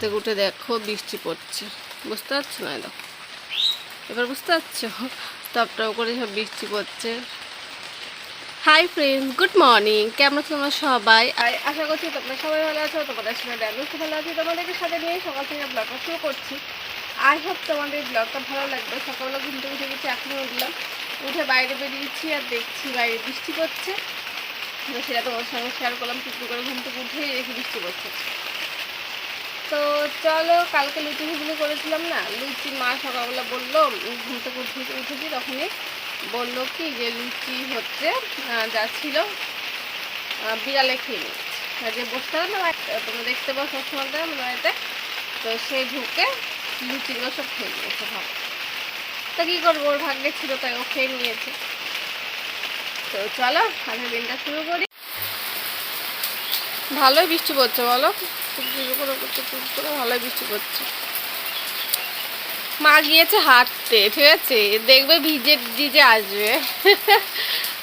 থেকে উঠে দেখো বৃষ্টি পড়ছে। বুঝতে পারছ না দেখো এবার বুঝতে পারছ? টপটপ করে সব বৃষ্টি পড়ছে। হাই ফ্রেন্ড গুড মর্নিং কেমন আছো তোমরা সবাই? আশা করছি তোমরা সবাই ভালো আছো, তোমাদের সাথে আমি খুব ভালো আছি। তোমাদেরকে সাথে নিয়ে সকাল থেকে ব্লগটা শুরু করছি। আই হোপ তোমাদের ব্লগটা ভালো লাগবে। সকালবেলা ঘুম থেকে উঠে গেছি এখনও উঠলাম। উঠে বাইরে বেরিয়েছি আর দেখছি বাইরে বৃষ্টি পড়ছে। সেটা তোমার সঙ্গে শেয়ার করলাম। টুকটু করে ঘুম থেকে উঠেই দেখি বৃষ্টি পড়ছে। তো চলো, কালকে লুচি ঘুগনি করেছিলাম না, লুচি মা সকালবেলা বলল ঘুম থেকে উঠে, উঠেছি, তখনই বলল কি যে লুচি হচ্ছে যা ছিল বিড়ালে খেয়ে নিচ্ছে যে বসতে হবে না তোমরা দেখতে পাও সবসময় আমার বাড়িতে? তো সে ঢুকে লুচিগুলো সব খেয়ে নিয়েছে ভাব। তা কী করব, ওর ভাগ্যে ছিল তাই ও খেয়ে নিয়েছে। তো চলো আজকে দিনটা শুরু করি। ভালোই বৃষ্টি পড়ছে, বলো। করে করছে ভালোই বৃষ্টি পড়ছে মা গিয়েছে হাঁটতে, ঠিক আছে? দেখবে ভিজে ভিজে আসবে।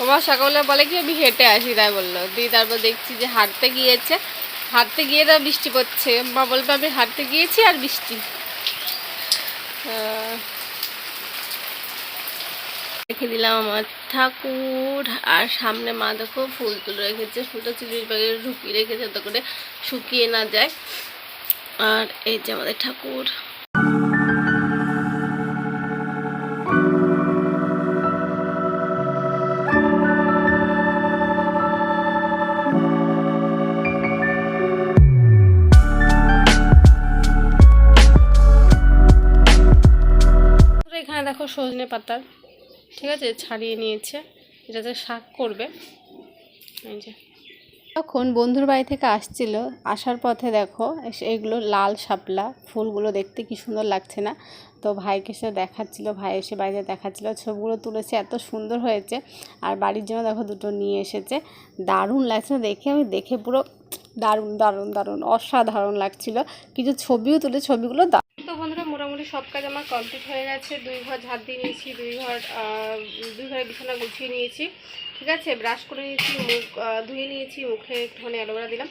আমার সকালে বলে কি, আমি হেঁটে আসি, তাই বলল। দিয়ে তারপর দেখছি যে হাঁটতে গিয়েছে। হাঁটতে গিয়ে তো বৃষ্টি পড়ছে। মা বলবে, আমি হাঁটতে গিয়েছি আর বৃষ্টি। রেখে দিলাম আমার ঠাকুর। আর সামনে মা দেখো ফুল তুলে রেখেছে। ফুলটা চিলির ব্যাগে ঢুকিয়ে রেখেছে যাতে করে শুকিয়ে না যায়। আর এই যে আমাদের ঠাকুর। এখানে দেখো সজনে পাতার ঠিক আছে, ছাড়িয়ে নিয়েছে। এটাতে শাক করবে। তখন বন্ধুর বাড়ি থেকে আসছিল, আসার পথে দেখো এগুলো লাল শাপলা, ফুলগুলো দেখতে কি সুন্দর লাগছে না? তো ভাইকে সে দেখাচ্ছিল, ভাই এসে বাড়িতে দেখাচ্ছিল, ছবিগুলো তুলেছে, এত সুন্দর হয়েছে। আর বাড়ির জন্য দেখো দুটো নিয়ে এসেছে। দারুণ লাগছে দেখে আমি, দেখে পুরো দারুণ দারুণ দারুণ, অসাধারণ লাগছিল। কিছু ছবিও তুলে, ছবিগুলো দা তো বন্ধুরা মোটামুটি সব কাজ আমার কমপ্লিট হয়ে গেছে। দুই ঘর ঝাড় দিয়ে নিয়েছি, দুই ঘর দুই ঘরে বিছানা গুছিয়ে নিয়েছি। ঠিক আছে, ব্রাশ করে নিয়েছি, মুখ ধুয়ে নিয়েছি, মুখে একটুখানি অ্যালোভেরা দিলাম।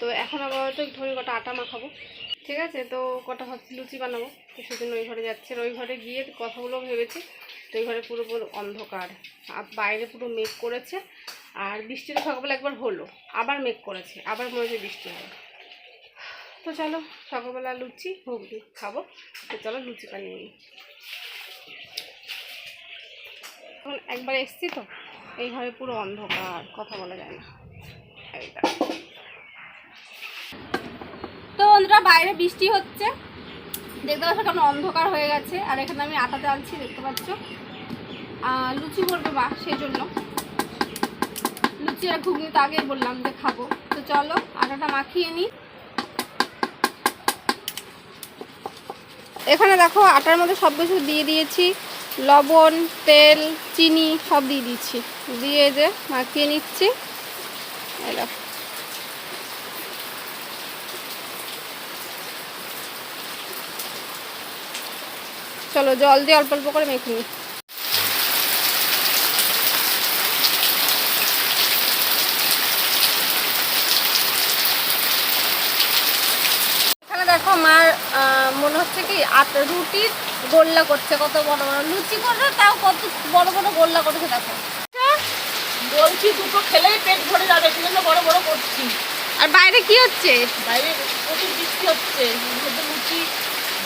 তো এখন আবার একটুখানি কটা আটা মাখাবো। ঠিক আছে, তো কটা ভাবছি লুচি বানাবো। তো সেজন্য ওই ঘরে যাচ্ছে ওই ঘরে গিয়ে কথাগুলো ভেবেছি। তো ওই ঘরে পুরো পুরো অন্ধকার। আর বাইরে পুরো মেঘ করেছে। আর বৃষ্টি তো সকালবেলা একবার হলো। আবার মেঘ করেছে। আবার মনে হচ্ছে বৃষ্টি হবে। তো চলো, সকালবেলা লুচি ঘুগনি খাব। তো চলো লুচি বানিয়ে নিই। এখন একবার এসছি তো এই ঘরে পুরো অন্ধকার, কথা বলা যায় না। তো বন্ধুরা, বাইরে বৃষ্টি হচ্ছে। দেখতে পাচ্ছ কেমন অন্ধকার হয়ে গেছে। আর এখানে আমি আটা চালছি দেখতে পাচ্ছ। লুচি করবে মা সেই জন্য লুচি আর ঘুগনি তো আগেই বললাম যে খাব। তো চলো, আটাটা মাখিয়ে নিই। এখানে দেখো আটার মধ্যে সব কিছু দিয়ে দিয়েছি। লবণ, তেল, চিনি সব দিয়ে দিচ্ছি দিয়ে যে মাখিয়ে নিচ্ছি। চলো জল দিয়ে অল্প অল্প করে মেখে নিই। দেখো আমার মনে হচ্ছে কি আটা রুটির গোল্লা করছে কত বড় বড়। লুচি করবে তাও কত বড় বড় গোল্লা করেছে দেখো। বলছি দুটো খেলেই পেট ভরে যাবে সেই জন্য বড় বড় করছি। আর বাইরে কি হচ্ছে? বাইরে প্রচুর বৃষ্টি হচ্ছে মধ্যে লুচি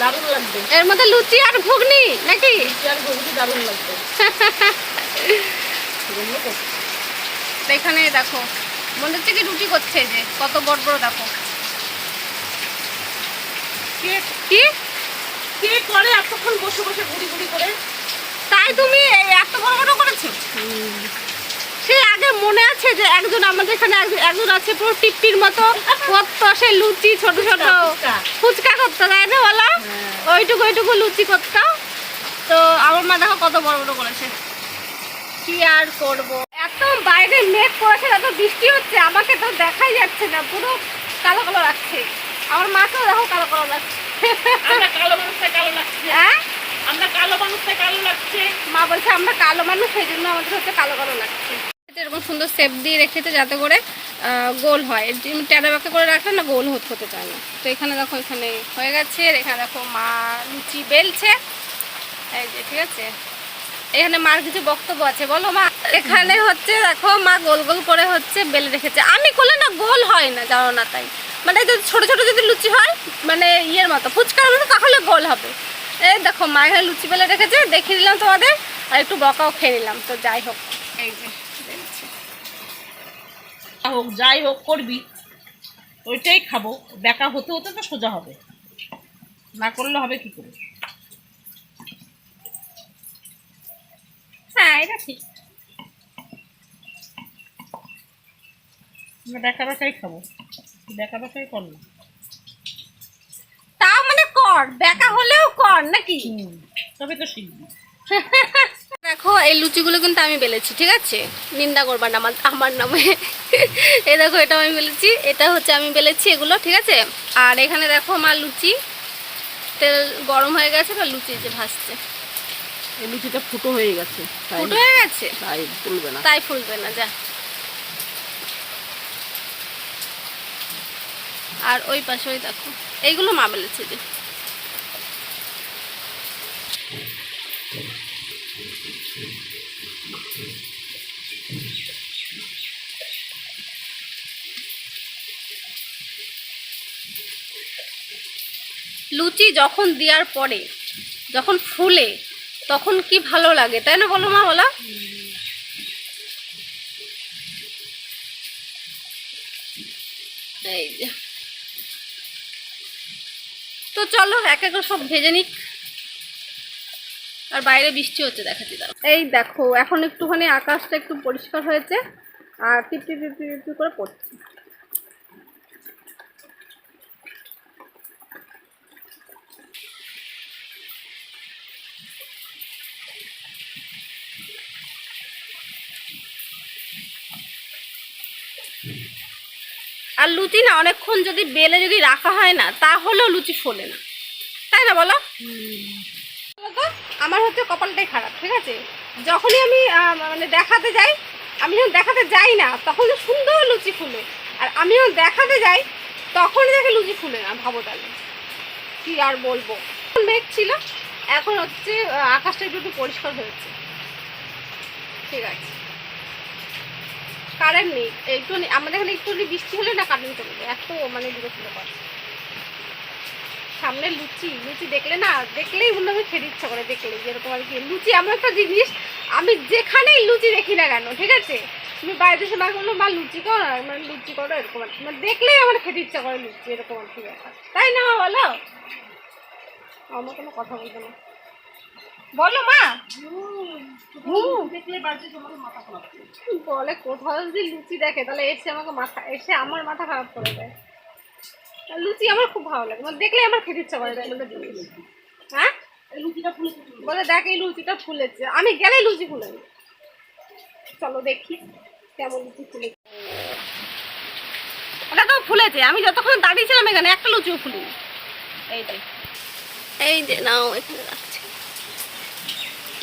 দারুণ লাগবে। এর মধ্যে লুচি আর ঘুগনি নাকি? লুচি আর ঘুগনি দারুণ লাগবে। এখানে দেখো মনে হচ্ছে কি রুটি করছে যে কত বড় বড় দেখো। কে কি কে করে এতক্ষণ বসে বসে ঘুরি ঘুরি করে? তাই তুমি এত বড় বড় করেছ? সেই আগে মনে আছে যে একজন আমাদের এখানে এক- একজন আছে পুরো মতো কত সে লুচি ছোট ছোট ফুচকা। ফুচকা। করতো তাই না বলো? ওইটুকু ওইটুকু লুচি করতো। তো আমার মা দেখো কত বড় বড় করেছে। কি আর করব? এত বাইরে মেঘ করেছে এত বৃষ্টি হচ্ছে আমাকে তো দেখাই যাচ্ছে না পুরো কালো কালো লাগছে। আমার মাকেও দেখো কালো কালো লাগছে। আমরা কালো মানুষটা কালো লাগছে। হ্যাঁ আমরা কালো মানুষটা কালো লাগছে। মা বলছে আমরা কালো মানুষ সেই জন্য আমাদের হচ্ছে কালো কালো লাগছে। এরকম সুন্দর সেপ দিয়ে রেখেছে যাতে করে গোল হয়। ট্যাড়া বাঁকা করে রাখলে না গোল হতে হতে চায় না। তো এখানে দেখো এখানে হয়ে গেছে। এখানে দেখো মা লুচি বেলছে। এই যে ঠিক আছে? এখানে মার কিছু বক্তব্য আছে। বলো মা। এখানে হচ্ছে দেখো মা গোল গোল করে হচ্ছে বেলে রেখেছে। আমি করলে না গোল হয় না জানো না তাই। মানে যদি ছোট ছোট যদি লুচি হয় মানে ইয়ের মতো ফুচকার মতো তাহলে গোল হবে। এই দেখো মা এখানে লুচি বেলে রেখেছে দেখিয়ে দিলাম তোমাদের আর একটু বকাও খেয়ে নিলাম তো যাই হোক। এই যে হোক যাই হোক করবি। ওইটাই খাব। বেকা হতে হতে তো সোজা হবে। না করলে হবে কি করে? হ্যাঁ এটা ঠিক। বেকা বেকাই খাব। বেকা বেকাই কর না। তাও মানে কর বেকা হলেও কর নাকি? তবে তো শিখবি। দেখো এই লুচিগুলো কিন্তু আমি বেলেছি ঠিক আছে? নিন্দা করবা না আমার আমার নামে। এই দেখো এটা আমি বেলেছি এটা হচ্ছে আমি বেলেছি এগুলো ঠিক আছে? আর এখানে দেখো আমার লুচি। তেল গরম হয়ে গেছে বা লুচি যে ভাসছে এই লুচিটা ফুটো হয়ে গেছে। ফুটো হয়ে গেছে? তাই ফুলবে না। তাই ফুলবে না যা। আর ওই পাশে ওই দেখো। এইগুলো মা বেলেছে যে লুচি যখন দেওয়ার পরে, যখন ফুলে, তখন কি ভালো লাগে, তাই না বলো মা বলো? এই যে। তো চলো, এক এক সব ভেজে নিক। আর বাইরে বৃষ্টি হচ্ছে, দেখাচ্ছি দাও এই দেখো, এখন একটুখানি আকাশটা একটু পরিষ্কার হয়েছে, আর টিপটি টিপটি টিপটি করে পড়ছে। আর লুচি না অনেকক্ষণ যদি বেলে যদি রাখা হয় না, তাহলেও লুচি ফোলে না। তাই না বলো? আমার হচ্ছে কপালটাই খারাপ, ঠিক আছে? যখনই আমি মানে দেখাতে যাই, আমি যখন দেখাতে যাই না, তখন সুন্দর লুচি ফুলে। আর আমি যখন দেখাতে যাই তখন দেখে লুচি ফুলে না, ভাবো তাহলে। কি আর বলব? মেঘ ছিল, এখন হচ্ছে আকাশটা একটু পরিষ্কার হয়েছে। ঠিক আছে। কারেন্ট নেই। একটু আমাদের এখানে একটু বৃষ্টি হলে না কারেন্ট চলে যায় এত মানে বিরক্ত করে সামনে লুচি। লুচি দেখলে না, দেখলেই মনে হয় খেতে ইচ্ছা করে দেখলে যেরকম আর কি। লুচি এমন একটা জিনিস, আমি যেখানেই লুচি দেখি না কেন, ঠিক আছে? তুমি বাড়িতে এসে মা বলল, মা, লুচি করো মানে লুচি করো, এরকম আর। মানে দেখলেই আমার খেতে ইচ্ছা করে লুচি, এরকম আর কি ব্যাপার। তাই না, বলো? আমার কোনো কথা বলবে না। বলো মা। দেখলে বলে কোথাও যদি লুচি দেখে তাহলে এসে আমাকে মাথা এসে আমার মাথা খারাপ করে দেয়। লুচি আমার খুব ভালো লাগে। মানে দেখলেই আমার খেতে ইচ্ছা করে হ্যাঁ? লুচিটা ফুলে বলে দেখ এই লুচিটা ফুলেছে। আমি গেলে লুচি ফুলে চলো দেখি কেমন লুচি ফুলে ওটা তো ফুলেছে। আমি যতক্ষণ দাঁড়িয়েছিলাম এখানে একটা লুচিও ফুলিনি। এই যে এই যে নাও এখানে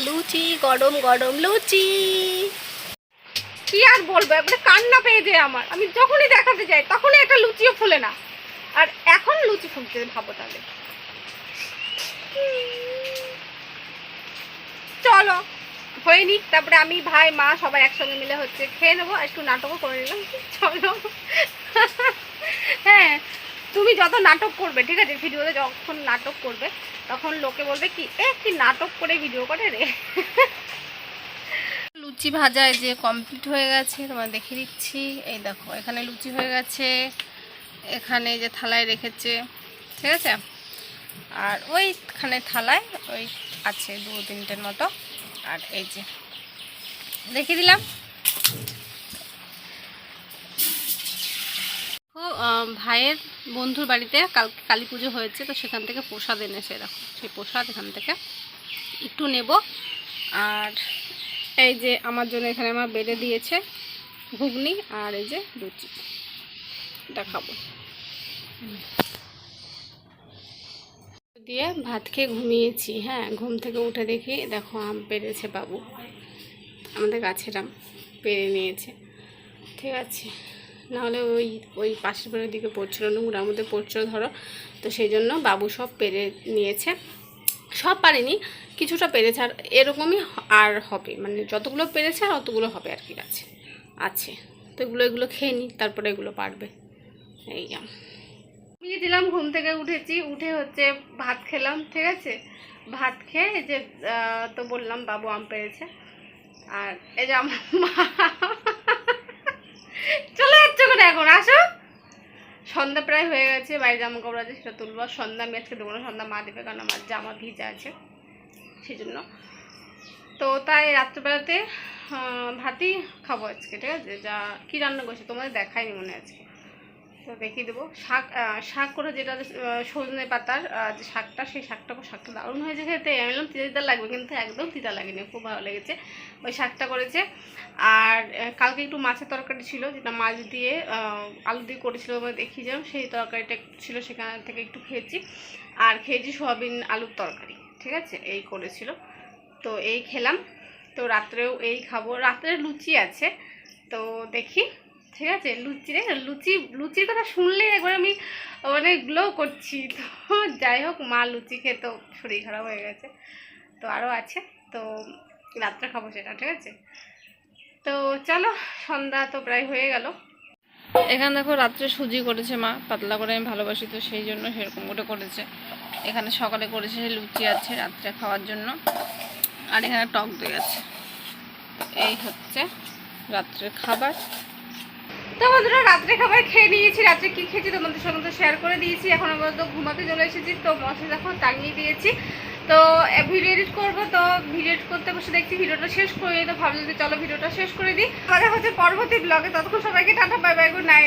লুচি, গরম গরম লুচি। কি আর বলব, একবারে কান্না পেয়ে যায় আমার। আমি যখনই দেখাতে যাই, তখনই একটা লুচিও ফুলে না। আর এখন লুচি ফুলতে ভাবো তাহলে। চলো, হয়ে নিক। তারপরে আমি, ভাই, মা সবাই একসঙ্গে মিলে হচ্ছে খেয়ে নেব একটু নাটকও করে নিলাম। চলো। হ্যাঁ তুমি যত নাটক করবে, ঠিক আছে? ভিডিওতে যখন নাটক করবে, তখন লোকে বলবে কি, এ, কি নাটক করে ভিডিও করে রে? লুচি ভাজা যে কমপ্লিট হয়ে গেছে তোমার দেখে দিচ্ছি। এই দেখো, এখানে লুচি হয়ে গেছে, এখানে যে থালায় রেখেছে, ঠিক আছে? আর ওইখানে থালায় ওই আছে দু তিনটের মতো। আর এই যে দেখে দিলাম ও আহ, ভাইয়ের বন্ধুর বাড়িতে কাল কালী পুজো হয়েছে, তো সেখান থেকে প্রসাদ এনেছে দেখো সেই প্রসাদ এখান থেকে একটু নেব। আর এই যে আমার জন্য এখানে আমার বেড়ে দিয়েছে ঘুগনি আর এই যে লুচি। এটা খাব। দিয়ে ভাত খেয়ে ঘুমিয়েছি হ্যাঁ ঘুম থেকে উঠে দেখি, দেখো আম পেরেছে বাবু। আমাদের গাছের আম পেরে নিয়েছে। ঠিক আছে। নাহলে ওই ওই পাশের বাড়ির দিকে পড়ছিল, নোংরার মধ্যে পড়ছিল ধরো। তো সেই জন্য বাবু সব পেরে নিয়েছে। সব পারেনি, কিছুটা পেরেছে, আর এরকমই আর হবে। মানে যতগুলো পেরেছে আর অতগুলো হবে আর কি আছে আছে। তো এগুলো এগুলো খেয়ে নিই তারপরে এগুলো পারবে। এই ঘুমিয়ে দিলাম, ঘুম থেকে উঠেছি, উঠে হচ্ছে ভাত খেলাম, ঠিক আছে? ভাত খেয়ে এই যে তো বললাম বাবু আম পেরেছে। আর এই যে আমার মা চলে যাচ্ছে করে এখন, আসো। সন্ধ্যা প্রায় হয়ে গেছে বাইরে জামা কাপড় আছে সেটা তুলবো। সন্ধ্যা, আমি আজকে দেবো না, সন্ধ্যা মা দেবে, কারণ আমার জামা ভিজা আছে সেই জন্য তো তাই রাত্রেবেলাতে ভাতই খাব আজকে, ঠিক আছে? যা, কী রান্না করছে? তোমাদের দেখাইনি মনে আজকে। তো দেখিয়ে দেবো। শাক শাক করে যেটা সজনে পাতার যে শাকটা, সেই শাকটা শাকটা দারুণ হয়েছে খেতে। আমি বললাম তিতা লাগবে, কিন্তু একদম তিতা লাগেনি, খুব ভালো লেগেছে। ওই শাকটা করেছে। আর কালকে একটু মাছের তরকারি ছিল, যেটা মাছ দিয়ে আলু দিয়ে করেছিল আমি দেখিয়েছিলাম সেই তরকারিটা ছিল, সেখান থেকে একটু খেয়েছি। আর খেয়েছি সোয়াবিন আলুর তরকারি, ঠিক আছে? এই করেছিল। তো এই খেলাম। তো রাত্রেও এই খাব। রাত্রে লুচি আছে। তো দেখি। ঠিক আছে? লুচি রে, লুচি, লুচির কথা শুনলে একবার আমি মানে গ্লো করছি। তো যাই হোক, মা লুচি খেয়ে তো শরীর খারাপ হয়ে গেছে। তো আরও আছে। তো রাত্রে খাব সেটা, ঠিক আছে? তো চলো, সন্ধ্যা তো প্রায় হয়ে গেল। এখানে দেখো রাত্রে সুজি করেছে মা, পাতলা করে আমি ভালোবাসি তো সেই জন্য সেরকম করে করেছে। এখানে সকালে করেছে লুচি আছে রাত্রে খাওয়ার জন্য। আর এখানে টক দই আছে। এই হচ্ছে রাত্রের খাবার। তো বন্ধুরা, রাত্রে খাবার খেয়ে নিয়েছি। রাত্রে কি খেয়েছি তোমাদের সঙ্গে তো শেয়ার করে দিয়েছি। এখন আমরা তো ঘুমাতে চলে এসেছি, তো মশা দেখো টাঙিয়ে দিয়েছি। তো ভিডিও এডিট করব, তো ভিডিও এডিট করতে বসে দেখছি, ভিডিওটা শেষ করে তো ভাবলাম যে চলো ভিডিওটা শেষ করে দিই। আমাদের হচ্ছে পরবর্তী ব্লগে ততক্ষণ সবাইকে tata bye bye good night